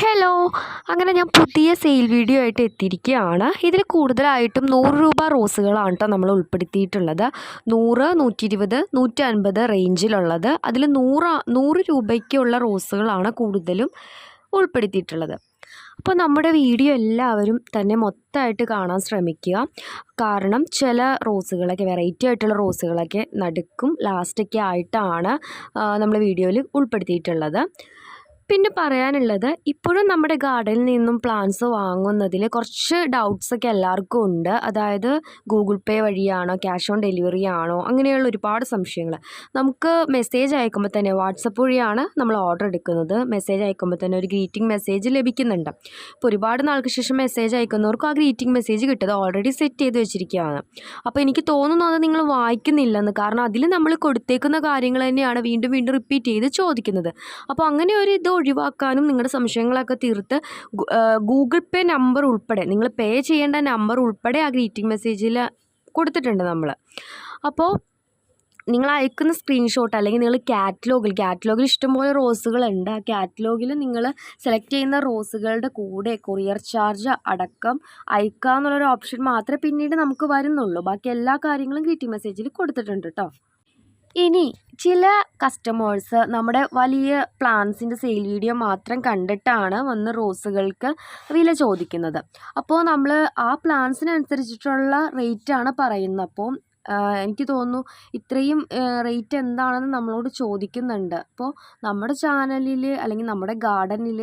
Hello അങ്ങനെ ഞാൻ പുതിയ സെയിൽ വീഡിയോ ആയിട്ട് എത്തിയിരിക്കുകയാണ്. ഇതിൽ കൂടുതലായിട്ടും നൂറ് രൂപ റോസുകളാണ് കേട്ടോ നമ്മൾ ഉൾപ്പെടുത്തിയിട്ടുള്ളത്. നൂറ് നൂറ്റി ഇരുപത് നൂറ്റി അൻപത് റേഞ്ചിലുള്ളത് അതിൽ നൂറ് നൂറ് രൂപയ്ക്കുള്ള റോസുകളാണ് കൂടുതലും ഉൾപ്പെടുത്തിയിട്ടുള്ളത്. അപ്പോൾ നമ്മുടെ വീഡിയോ എല്ലാവരും തന്നെ മൊത്തമായിട്ട് കാണാൻ ശ്രമിക്കുക. കാരണം ചില റോസുകളൊക്കെ വെറൈറ്റി ആയിട്ടുള്ള റോസുകളൊക്കെ നടുക്കും ലാസ്റ്റൊക്കെ ആയിട്ടാണ് നമ്മൾ വീഡിയോയിൽ ഉൾപ്പെടുത്തിയിട്ടുള്ളത്. പിന്നെ പറയാനുള്ളത് ഇപ്പോഴും നമ്മുടെ ഗാർഡനിൽ നിന്നും പ്ലാന്റ്സ് വാങ്ങുന്നതിൽ കുറച്ച് ഡൗട്ട്സ് ഒക്കെ എല്ലാവർക്കും ഉണ്ട്. അതായത് ഗൂഗിൾ പേ വഴിയാണോ ക്യാഷ് ഓൺ ഡെലിവറി ആണോ അങ്ങനെയുള്ള ഒരുപാട് സംശയങ്ങൾ. നമുക്ക് മെസ്സേജ് അയക്കുമ്പോൾ തന്നെ വാട്സപ്പ് വഴിയാണ് നമ്മൾ ഓർഡർ എടുക്കുന്നത്. മെസ്സേജ് അയക്കുമ്പോൾ തന്നെ ഒരു ഗ്രീറ്റിംഗ് മെസ്സേജ് ലഭിക്കുന്നുണ്ട്. അപ്പോൾ ഒരുപാട് നാൾക്ക് ശേഷം മെസ്സേജ് അയക്കുന്നവർക്കും ആ ഗ്രീറ്റിംഗ് മെസ്സേജ് കിട്ടുന്നത് ഓൾറെഡി സെറ്റ് ചെയ്ത് വെച്ചിരിക്കുകയാണ്. അപ്പോൾ എനിക്ക് തോന്നുന്നു അത് നിങ്ങൾ വായിക്കുന്നില്ലെന്ന്. കാരണം അതിൽ നമ്മൾ കൊടുത്തേക്കുന്ന കാര്യങ്ങൾ തന്നെയാണ് വീണ്ടും വീണ്ടും റിപ്പീറ്റ് ചെയ്ത് ചോദിക്കുന്നത്. അപ്പോൾ അങ്ങനെ ഒരു ഇത് ഒഴിവാക്കാനും നിങ്ങളുടെ സംശയങ്ങളൊക്കെ തീർത്ത് ഗൂഗിൾ പേ നമ്പർ ഉൾപ്പെടെ നിങ്ങൾ പേ ചെയ്യേണ്ട നമ്പർ ഉൾപ്പെടെ ആ ഗ്രീറ്റിംഗ് മെസ്സേജിൽ കൊടുത്തിട്ടുണ്ട് നമ്മൾ അപ്പോൾ നിങ്ങൾ അയക്കുന്ന സ്ക്രീൻഷോട്ട് അല്ലെങ്കിൽ നിങ്ങൾ കാറ്റലോഗിൽ കാറ്റലോഗിൽ ഇഷ്ടംപോലെ റോസുകളുണ്ട് ആ കാറ്റലോഗിൽ നിങ്ങൾ സെലക്ട് ചെയ്യുന്ന റോസുകളുടെ കൂടെ കൊറിയർ ചാർജ് അടക്കം അയക്കുക എന്നുള്ളൊരു ഓപ്ഷൻ മാത്രമേ പിന്നീട് നമുക്ക് വരുന്നുള്ളൂ. ബാക്കി എല്ലാ കാര്യങ്ങളും ഗ്രീറ്റിംഗ് മെസ്സേജിൽ കൊടുത്തിട്ടുണ്ട് കേട്ടോ ഇനി ചില കസ്റ്റമേഴ്സ് നമ്മുടെ വലിയ പ്ലാന്റ്സിന്റെ സെയിൽ വീഡിയോ മാത്രം കണ്ടിട്ടാണ് വന്ന് റോസുകൾക്ക് വില ചോദിക്കുന്നത്. അപ്പോൾ നമ്മൾ ആ പ്ലാന്റ്സിനനുസരിച്ചിട്ടുള്ള റേറ്റാണ് പറയുന്നത്. അപ്പോൾ എനിക്ക് തോന്നുന്നു ഇത്രയും റേറ്റ് എന്താണെന്ന് നമ്മളോട് ചോദിക്കുന്നുണ്ട്. അപ്പോൾ നമ്മുടെ ചാനലിൽ അല്ലെങ്കിൽ നമ്മുടെ ഗാർഡനിൽ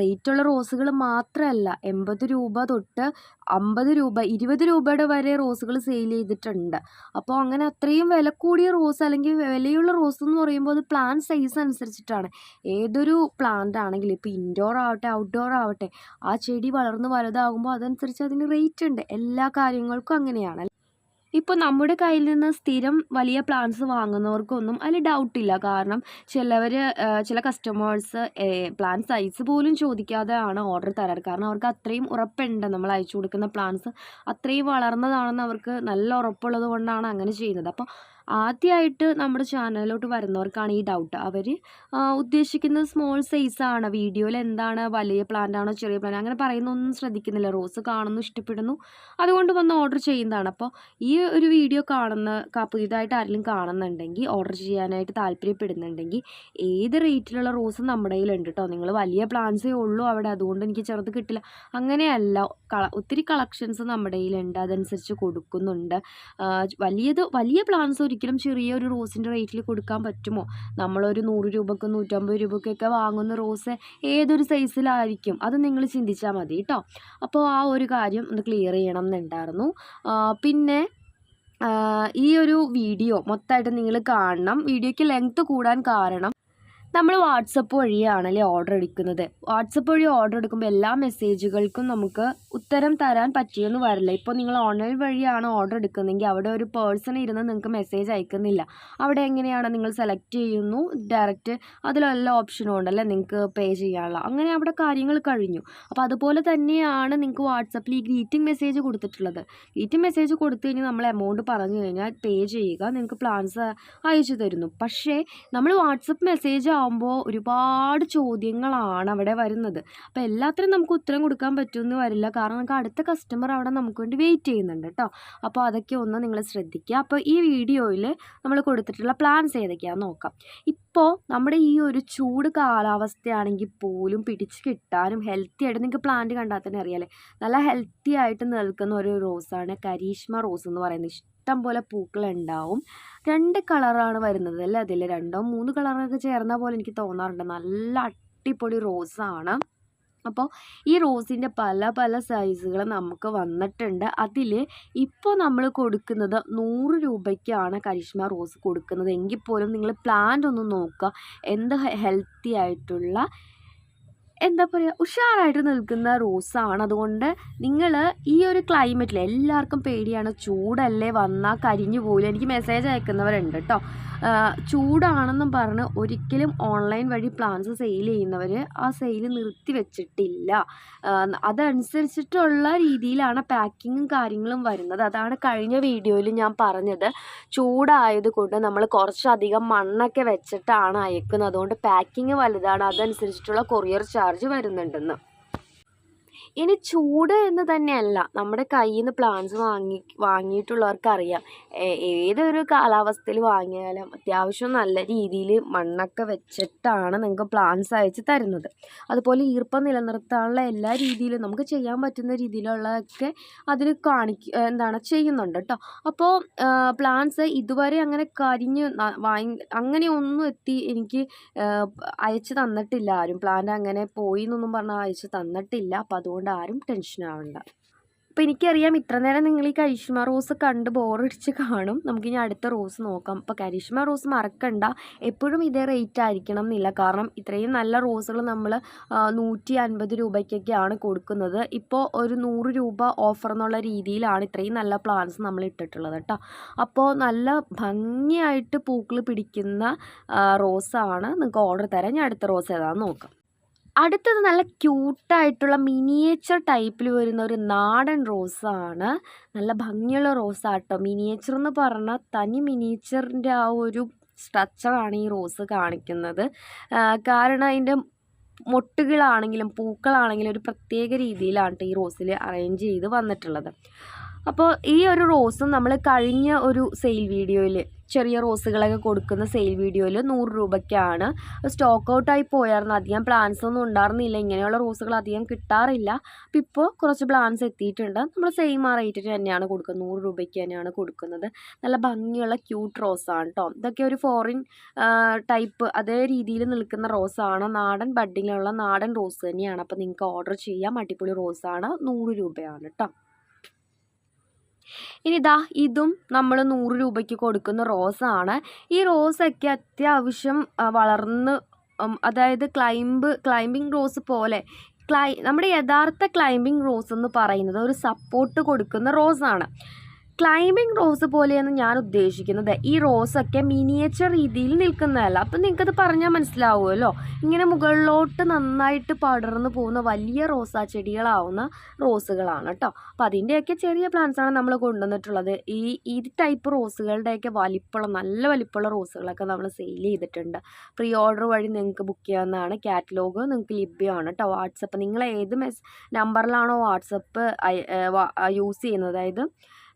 റേറ്റുള്ള റോസുകൾ മാത്രമല്ല എൺപത് രൂപ തൊട്ട് അമ്പത് രൂപ ഇരുപത് രൂപയുടെ വരെ റോസുകൾ സെയിൽ ചെയ്തിട്ടുണ്ട്. അപ്പോൾ അങ്ങനെ അത്രയും വില കൂടിയ റോസ് അല്ലെങ്കിൽ വിലയുള്ള റോസ് എന്ന് പറയുമ്പോൾ അത് പ്ലാന്റ് സൈസ് അനുസരിച്ചിട്ടാണ്. ഏതൊരു പ്ലാന്റ് ആണെങ്കിലും ഇപ്പോൾ ഇൻഡോർ ആവട്ടെ ഔട്ട്ഡോർ ആവട്ടെ ആ ചെടി വളർന്ന് വലുതാകുമ്പോൾ അതനുസരിച്ച് അതിന് റേറ്റ് ഉണ്ട്. എല്ലാ കാര്യങ്ങൾക്കും അങ്ങനെയാണ്. ഇപ്പോൾ നമ്മുടെ കയ്യിൽ നിന്ന് സ്ഥിരം വലിയ പ്ലാന്റ്സ് വാങ്ങുന്നവർക്കൊന്നും അതിൽ ഡൗട്ടില്ല കാരണം ചിലവർ ചില കസ്റ്റമേഴ്സ് പ്ലാൻ സൈസ് പോലും ചോദിക്കാതെ ആണ് ഓർഡർ തരാറ്. കാരണം അവർക്ക് അത്രയും ഉറപ്പുണ്ട് നമ്മൾ അയച്ചു കൊടുക്കുന്ന പ്ലാന്റ്സ് അത്രയും വളർന്നതാണെന്ന് അവർക്ക് നല്ല ഉറപ്പുള്ളത് കൊണ്ടാണ് അങ്ങനെ ചെയ്യുന്നത്. അപ്പോൾ ആദ്യമായിട്ട് നമ്മുടെ ചാനലിലോട്ട് വരുന്നവർക്കാണ് ഈ ഡൗട്ട് അവർ ഉദ്ദേശിക്കുന്നത് സ്മോൾ സൈസാണ് വീഡിയോയിൽ എന്താണ് വലിയ പ്ലാന്റ് ആണോ ചെറിയ പ്ലാന്റ് അങ്ങനെ പറയുന്നൊന്നും ശ്രദ്ധിക്കുന്നില്ല. റോസ് കാണുന്നു ഇഷ്ടപ്പെടുന്നു. അതുകൊണ്ട് വന്ന് ഓർഡർ ചെയ്യുന്നതാണ്. അപ്പോൾ ഈ ഒരു വീഡിയോ കാണുന്ന പുതിയതായിട്ട് ആരെങ്കിലും കാണുന്നുണ്ടെങ്കിൽ ഓർഡർ ചെയ്യാനായിട്ട് താല്പര്യപ്പെടുന്നുണ്ടെങ്കിൽ ഏത് റേറ്റിലുള്ള റോസ് നമ്മുടെ കയ്യിലുണ്ട് കേട്ടോ നിങ്ങൾ വലിയ പ്ലാന്റ്സേ ഉള്ളൂ അവിടെ അതുകൊണ്ട് എനിക്ക് ചെറുത് കിട്ടില്ല. അങ്ങനെയല്ല കള ഒത്തിരി കളക്ഷൻസ് നമ്മുടെ കയ്യിലുണ്ട് അതനുസരിച്ച് കൊടുക്കുന്നുണ്ട്. വലിയത് വലിയ പ്ലാന്റ്സ് ഒരിക്കലും ചെറിയൊരു റോസിന്റെ റേറ്റിൽ കൊടുക്കാൻ പറ്റുമോ? നമ്മളൊരു നൂറ് രൂപക്കും നൂറ്റമ്പത് രൂപക്കൊക്കെ വാങ്ങുന്ന റോസ് ഏതൊരു സൈസിലായിരിക്കും? അത് നിങ്ങൾ ചിന്തിച്ചാൽ മതി കേട്ടോ അപ്പോൾ ആ ഒരു കാര്യം ഒന്ന് ക്ലിയർ ചെയ്യണം എന്നുണ്ടായിരുന്നു. പിന്നെ ഈ ഒരു വീഡിയോ മൊത്തമായിട്ട് നിങ്ങൾ കാണണം. വീഡിയോയ്ക്ക് ലെങ്ത്ത് കൂടാൻ കാരണം നമ്മൾ വാട്സപ്പ് വഴിയാണല്ലേ ഓർഡർ എടുക്കുന്നത്. വാട്സപ്പ് വഴി ഓർഡർ എടുക്കുമ്പോൾ എല്ലാ മെസ്സേജുകൾക്കും നമുക്ക് ഉത്തരം തരാൻ പറ്റിയെന്ന് വരില്ല. ഇപ്പോൾ നിങ്ങൾ ഓൺലൈൻ വഴിയാണ് ഓർഡർ എടുക്കുന്നതെങ്കിൽ അവിടെ ഒരു പേഴ്സൺ ഇരുന്ന് നിങ്ങൾക്ക് മെസ്സേജ് അയക്കുന്നില്ല. അവിടെ എങ്ങനെയാണ് നിങ്ങൾ സെലക്ട് ചെയ്യുന്നു? ഡയറക്റ്റ് അതിലെല്ലാ ഓപ്ഷനും ഉണ്ടല്ലേ നിങ്ങൾക്ക് പേ ചെയ്യാനുള്ള. അങ്ങനെ അവിടെ കാര്യങ്ങൾ കഴിഞ്ഞു. അപ്പോൾ അതുപോലെ തന്നെയാണ് നിങ്ങൾക്ക് വാട്സപ്പിൽ ഈ ഗ്രീറ്റിംഗ് മെസ്സേജ് കൊടുത്തിട്ടുള്ളത്. ഗ്രീറ്റിംഗ് മെസ്സേജ് കൊടുത്തു കഴിഞ്ഞാൽ നമ്മൾ എമൗണ്ട് പറഞ്ഞു കഴിഞ്ഞാൽ പേ ചെയ്യുക. നിങ്ങൾക്ക് പ്ലാൻസ് അയച്ചു തരുന്നു. പക്ഷേ നമ്മൾ വാട്സപ്പ് മെസ്സേജ് ആകുമ്പോൾ ഒരുപാട് ചോദ്യങ്ങളാണ് അവിടെ വരുന്നത്. അപ്പോൾ എല്ലാത്തിനും നമുക്ക് ഉത്തരം കൊടുക്കാൻ പറ്റുമെന്ന് വരില്ല. കാരണം നമുക്ക് അടുത്ത കസ്റ്റമർ അവിടെ നമുക്ക് വേണ്ടി വെയിറ്റ് ചെയ്യുന്നുണ്ട് കേട്ടോ അപ്പോൾ അതൊക്കെ ഒന്ന് നിങ്ങൾ ശ്രദ്ധിക്കുക. അപ്പോൾ ഈ വീഡിയോയിൽ നമ്മൾ കൊടുത്തിട്ടുള്ള പ്ലാൻസ് ഏതൊക്കെയാണെന്ന് നോക്കാം. ഇപ്പോൾ നമ്മുടെ ഈ ഒരു ചൂട് കാലാവസ്ഥയാണെങ്കിൽ പോലും പിടിച്ച് കിട്ടാനും ഹെൽത്തി ആയിട്ട് നിങ്ങൾക്ക് പ്ലാന്റ് കണ്ടാൽ തന്നെ അറിയാലേ നല്ല ഹെൽത്തി ആയിട്ട് നിൽക്കുന്ന ഒരു റോസാണ് കരീഷ്മ റോസ് എന്ന് പറയുന്നത്. ഇഷ്ടം പോലെ പൂക്കളുണ്ടാവും രണ്ട് കളറാണ് വരുന്നത് അല്ലേ? അതിൽ രണ്ടോ മൂന്ന് കളറൊക്കെ ചേർന്ന പോലെ എനിക്ക് തോന്നാറുണ്ട്. നല്ല അടിപൊളി റോസാണ്. അപ്പോൾ ഈ റോസിന്റെ പല പല സൈസുകൾ നമുക്ക് വന്നിട്ടുണ്ട്. അതിൽ ഇപ്പോൾ നമ്മൾ കൊടുക്കുന്നത് നൂറ് രൂപയ്ക്കാണ് കരിഷ്മ റോസ് കൊടുക്കുന്നത്. എങ്കിൽ പോലും നിങ്ങൾ പ്ലാന്റ് ഒന്ന് നോക്കുക. എന്ത് ഹെൽത്തി ആയിട്ടുള്ള എന്താ പറയുക ഉഷാറായിട്ട് നിൽക്കുന്ന റോസാണ്. അതുകൊണ്ട് നിങ്ങൾ ഈ ഒരു ക്ലൈമറ്റിൽ എല്ലാവർക്കും പേടിയാണ്. ചൂടല്ലേ വന്നാൽ കരിഞ്ഞു പോലും എനിക്ക് മെസ്സേജ് അയക്കുന്നവരുണ്ട് കേട്ടോ ചൂടാണെന്നും പറഞ്ഞ് ഒരിക്കലും ഓൺലൈൻ വഴി പ്ലാന്റ്സ് സെയിൽ ചെയ്യുന്നവർ ആ സെയിൽ നിർത്തി വെച്ചിട്ടില്ല. അതനുസരിച്ചിട്ടുള്ള രീതിയിലാണ് പാക്കിങ്ങും കാര്യങ്ങളും വരുന്നത്. അതാണ് കഴിഞ്ഞ വീഡിയോയിൽ ഞാൻ പറഞ്ഞത്. ചൂടായതുകൊണ്ട് നമ്മൾ കുറച്ചധികം മണ്ണൊക്കെ വെച്ചിട്ടാണ് അയക്കുന്നത്. അതുകൊണ്ട് പാക്കിങ് വലുതാണ്. അതനുസരിച്ചിട്ടുള്ള കൊറിയർ ചാർജ് വരുന്നുണ്ടെന്ന്. ഇനി ചൂട് എന്ന് തന്നെയല്ല. നമ്മുടെ കയ്യിൽ നിന്ന് പ്ലാന്റ്സ് വാങ്ങി വാങ്ങിയിട്ടുള്ളവർക്കറിയാം. ഏതൊരു കാലാവസ്ഥയിൽ വാങ്ങിയാലും അത്യാവശ്യം നല്ല രീതിയിൽ മണ്ണൊക്കെ വെച്ചിട്ടാണ് നിങ്ങൾക്ക് പ്ലാന്റ്സ് അയച്ച് തരുന്നത്. അതുപോലെ ഈർപ്പം നിലനിർത്താനുള്ള എല്ലാ രീതിയിലും നമുക്ക് ചെയ്യാൻ പറ്റുന്ന രീതിയിലുള്ളതൊക്കെ അതിൽ കാണിക്ക എന്താണ് ചെയ്യുന്നുണ്ട് കേട്ടോ അപ്പോൾ പ്ലാന്റ്സ് ഇതുവരെ അങ്ങനെ കരിഞ്ഞ് അങ്ങനെ ഒന്നും എത്തി എനിക്ക് അയച്ച് തന്നിട്ടില്ല. ആരും പ്ലാന്റ് അങ്ങനെ പോയി എന്നൊന്നും പറഞ്ഞാൽ അയച്ച് തന്നിട്ടില്ല. അപ്പോൾ അതുകൊണ്ട് ആരും ടെൻഷൻ ആവണ്ട. അപ്പോൾ എനിക്കറിയാം ഇത്ര നേരം നിങ്ങൾ ഈ കരിഷ്മ റോസ് കണ്ട് ബോറടിച്ച് കാണും. നമുക്ക് ഇനി അടുത്ത റോസ് നോക്കാം. അപ്പോൾ കരിഷ്മ റോസ് മറക്കണ്ട. എപ്പോഴും ഇതേ റേറ്റ് ആയിരിക്കണം എന്നില്ല. കാരണം ഇത്രയും നല്ല റോസുകൾ നമ്മൾ നൂറ്റി അൻപത് രൂപയ്ക്കൊക്കെയാണ് കൊടുക്കുന്നത്. ഇപ്പോൾ ഒരു നൂറ് രൂപ ഓഫർ എന്നുള്ള രീതിയിലാണ് ഇത്രയും നല്ല പ്ലാന്റ്സ് നമ്മൾ ഇട്ടിട്ടുള്ളത് കേട്ടോ അപ്പോൾ നല്ല ഭംഗിയായിട്ട് പൂക്കൾ പിടിക്കുന്ന റോസാണ്. നിങ്ങൾക്ക് ഓർഡർ തരാം. ഞാൻ അടുത്ത റോസ് ഏതാണെന്ന് നോക്കാം. അടുത്തത് നല്ല ക്യൂട്ടായിട്ടുള്ള മിനിയേച്ചർ ടൈപ്പിൽ വരുന്ന ഒരു നാടൻ റോസാണ്. നല്ല ഭംഗിയുള്ള റോസാട്ടോ. മിനിയേച്ചർ എന്ന് പറഞ്ഞാൽ തനി മിനിയേച്ചറിന്റെ ആ ഒരു സ്ട്രക്ചറാണ് ഈ റോസ് കാണിക്കുന്നത്. കാരണം അതിന്റെ മൊട്ടുകളാണെങ്കിലും പൂക്കളാണെങ്കിലും ഒരു പ്രത്യേക രീതിയിലാണ് ഈ റോസിൽ അറേഞ്ച് ചെയ്ത് വന്നിട്ടുള്ളത്. അപ്പോൾ ഈ ഒരു റോസും നമ്മൾ കഴിഞ്ഞ ഒരു സെയിൽ വീഡിയോയിൽ ചെറിയ റോസുകളൊക്കെ കൊടുക്കുന്ന സെയിൽ വീഡിയോയിൽ നൂറ് രൂപയ്ക്കാണ്. സ്റ്റോക്ക് ഔട്ടായി പോയായിരുന്നു. അധികം പ്ലാൻസ് ഒന്നും ഉണ്ടായിരുന്നില്ല. ഇങ്ങനെയുള്ള റോസുകൾ അധികം കിട്ടാറില്ല. അപ്പോൾ ഇപ്പോൾ കുറച്ച് പ്ലാൻസ് എത്തിയിട്ടുണ്ട്. നമ്മൾ സെയിം ആ റേറ്റിന് തന്നെയാണ് കൊടുക്കുന്നത്. നൂറ് രൂപയ്ക്ക് തന്നെയാണ് കൊടുക്കുന്നത്. നല്ല ഭംഗിയുള്ള ക്യൂട്ട് റോസാണ് കേട്ടോ ഇതൊക്കെ ഒരു ഫോറിൻ ടൈപ്പ് അതേ രീതിയിൽ നിൽക്കുന്ന റോസാണ് നാടൻ ബഡിങ്ങിലുള്ള നാടൻ റോസ് തന്നെയാണ്. അപ്പോൾ നിങ്ങൾക്ക് ഓർഡർ ചെയ്യാം. അടിപൊളി റോസാണ് നൂറ് രൂപയാണ് കേട്ടോ ഇനി ഇതാ ഇതും നമ്മൾ നൂറ് രൂപയ്ക്ക് കൊടുക്കുന്ന റോസാണ്. ഈ റോസൊക്കെ അത്യാവശ്യം വളർന്ന് അതായത് ക്ലൈംബ് ക്ലൈംബിംഗ് റോസ് പോലെ ക്ലൈ നമ്മുടെ യഥാർത്ഥ ക്ലൈംബിംഗ് റോസ് എന്ന് പറയുന്നത് ഒരു സപ്പോർട്ട് കൊടുക്കുന്ന റോസാണ്. ക്ലൈമ്പിംഗ് റോസ് പോലെയാണ് ഞാൻ ഉദ്ദേശിക്കുന്നത്. ഈ റോസൊക്കെ മിനിയേച്ചർ രീതിയിൽ നിൽക്കുന്നതല്ല. അപ്പം നിങ്ങൾക്കത് പറഞ്ഞാൽ മനസ്സിലാവുമല്ലോ. ഇങ്ങനെ മുകളിലോട്ട് നന്നായിട്ട് പടർന്നു പോകുന്ന വലിയ റോസാ ചെടികളാവുന്ന റോസുകളാണ് കേട്ടോ. അപ്പം അതിന്റെയൊക്കെ ചെറിയ പ്ലാന്റ്സാണ് നമ്മൾ കൊണ്ടുവന്നിട്ടുള്ളത്. ഈ ഈ ടൈപ്പ് റോസുകളുടെയൊക്കെ വലിപ്പമുള്ള നല്ല വലിപ്പമുള്ള റോസുകളൊക്കെ നമ്മൾ സെയിൽ ചെയ്തിട്ടുണ്ട്. പ്രീ ഓർഡർ വഴി നിങ്ങൾക്ക് ബുക്ക് ചെയ്യാവുന്നതാണ്. കാറ്റലോഗ് നിങ്ങൾക്ക് ലഭ്യമാണ് കേട്ടോ. വാട്സപ്പ് നിങ്ങൾ ഏത് മെസ് നമ്പറിലാണോ വാട്സപ്പ് യൂസ് ചെയ്യുന്നത്? അതായത്